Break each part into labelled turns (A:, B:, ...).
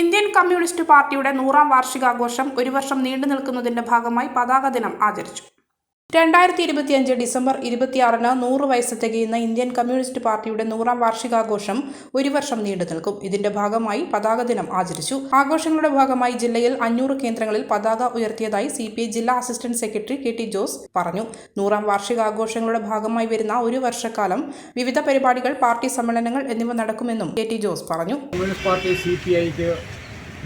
A: Indian communist പാർട്ടിയുടെ നൂറാം വാർഷികാഘോഷം ഒരു വർഷം നീണ്ടു നിൽക്കുന്നതിന്റെ ഭാഗമായി പതാക ദിനം ആചരിച്ചു. രണ്ടായിരത്തി ഇരുപത്തിയഞ്ച് ഡിസംബർ ഇരുപത്തിയാറിന് നൂറ് വയസ്സ് തികയുന്ന ഇന്ത്യൻ കമ്മ്യൂണിസ്റ്റ് പാർട്ടിയുടെ നൂറാം വാർഷികാഘോഷം ഒരു വർഷം നീണ്ടു നിൽക്കും. ഇതിന്റെ ഭാഗമായി പതാക ദിനം ആചരിച്ചു. ആഘോഷങ്ങളുടെ ഭാഗമായി ജില്ലയിൽ അഞ്ഞൂറ് കേന്ദ്രങ്ങളിൽ പതാക ഉയർത്തിയതായി സി പി ഐ ജില്ലാ assistant secretary K T Jose പറഞ്ഞു. നൂറാം വാർഷികാഘോഷങ്ങളുടെ ഭാഗമായി വരുന്ന ഒരു വർഷക്കാലം വിവിധ പരിപാടികൾ പാർട്ടി സമ്മേളനങ്ങൾ എന്നിവ നടക്കുമെന്നും കെ ടി ജോസ് പറഞ്ഞു.
B: കമ്മ്യൂണിസ്റ്റ് പാർട്ടി സി പി ഐക്ക്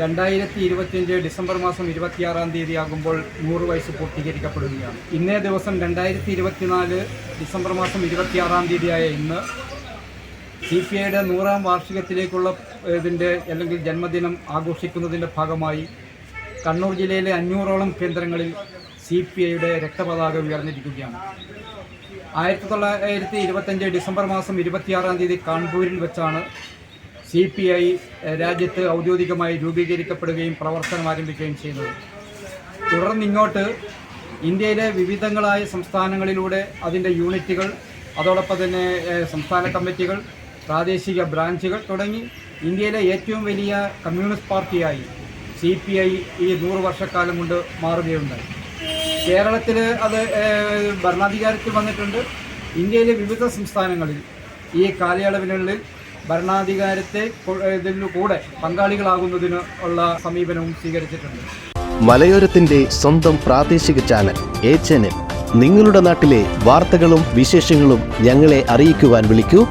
B: രണ്ടായിരത്തി ഇരുപത്തിയഞ്ച് ഡിസംബർ മാസം ഇരുപത്തിയാറാം തീയതി ആകുമ്പോൾ നൂറ് വയസ്സ് പൂർത്തീകരിക്കപ്പെടുകയാണ്. ഇന്നേ ദിവസം രണ്ടായിരത്തി ഇരുപത്തിനാല് ഡിസംബർ മാസം ഇരുപത്തിയാറാം തീയതിയായ ഇന്ന് സി പി ഐയുടെ നൂറാം വാർഷികത്തിലേക്കുള്ള ഇതിന്റെ അല്ലെങ്കിൽ ജന്മദിനം ആഘോഷിക്കുന്നതിന്റെ ഭാഗമായി കണ്ണൂർ ജില്ലയിലെ അഞ്ഞൂറോളം കേന്ദ്രങ്ങളിൽ സി പി ഐയുടെ രക്തപതാക ഉയർന്നിരിക്കുകയാണ്. ആയിരത്തി തൊള്ളായിരത്തി ഇരുപത്തഞ്ച് ഡിസംബർ മാസം ഇരുപത്തിയാറാം തീയതി കാൺപൂരിൽ വെച്ചാണ് സി പി ഐ രാജ്യത്ത് ഔദ്യോഗികമായി രൂപീകരിക്കപ്പെടുകയും പ്രവർത്തനം ആരംഭിക്കുകയും ചെയ്യുന്നത് തുടർന്നിങ്ങോട്ട് ഇന്ത്യയിലെ വിവിധങ്ങളായ സംസ്ഥാനങ്ങളിലൂടെ അതിന്റെ യൂണിറ്റുകൾ അതോടൊപ്പം തന്നെ സംസ്ഥാന കമ്മിറ്റികൾ പ്രാദേശിക ബ്രാഞ്ചുകൾ തുടങ്ങി ഇന്ത്യയിലെ ഏറ്റവും വലിയ കമ്മ്യൂണിസ്റ്റ് പാർട്ടിയായി സി പി ഐ ഈ നൂറ് വർഷക്കാലം കൊണ്ട് മാറുകയുണ്ടായി. കേരളത്തിൽ അത് ഭരണാധികാരത്തിൽ വന്നിട്ടുണ്ട്. ഇന്ത്യയിലെ വിവിധ സംസ്ഥാനങ്ങളിൽ ഈ കാലയളവിനുള്ളിൽ ഭരണാധികാരത്തെ കൂടെ പങ്കാളികളാകുന്നതിന് ഉള്ള സമീപനവും സ്വീകരിച്ചിട്ടുണ്ട്.
C: മലയോരത്തിന്റെ സ്വന്തം പ്രാദേശിക ചാനൽ എ നിങ്ങളുടെ നാട്ടിലെ വാർത്തകളും വിശേഷങ്ങളും ഞങ്ങളെ അറിയിക്കുവാൻ വിളിക്കൂ.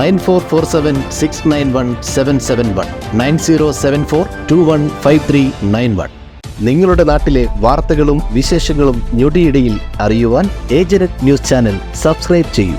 C: Nine four four seven six nine one seven seven one nine zero seven four two one five three nine one. നിങ്ങളുടെ നാട്ടിലെ വാർത്തകളും വിശേഷങ്ങളും ഞൊടിയിടയിൽ അറിയുവാൻ ഏജനറ്റ് ന്യൂസ് ചാനൽ സബ്സ്ക്രൈബ് ചെയ്യൂ.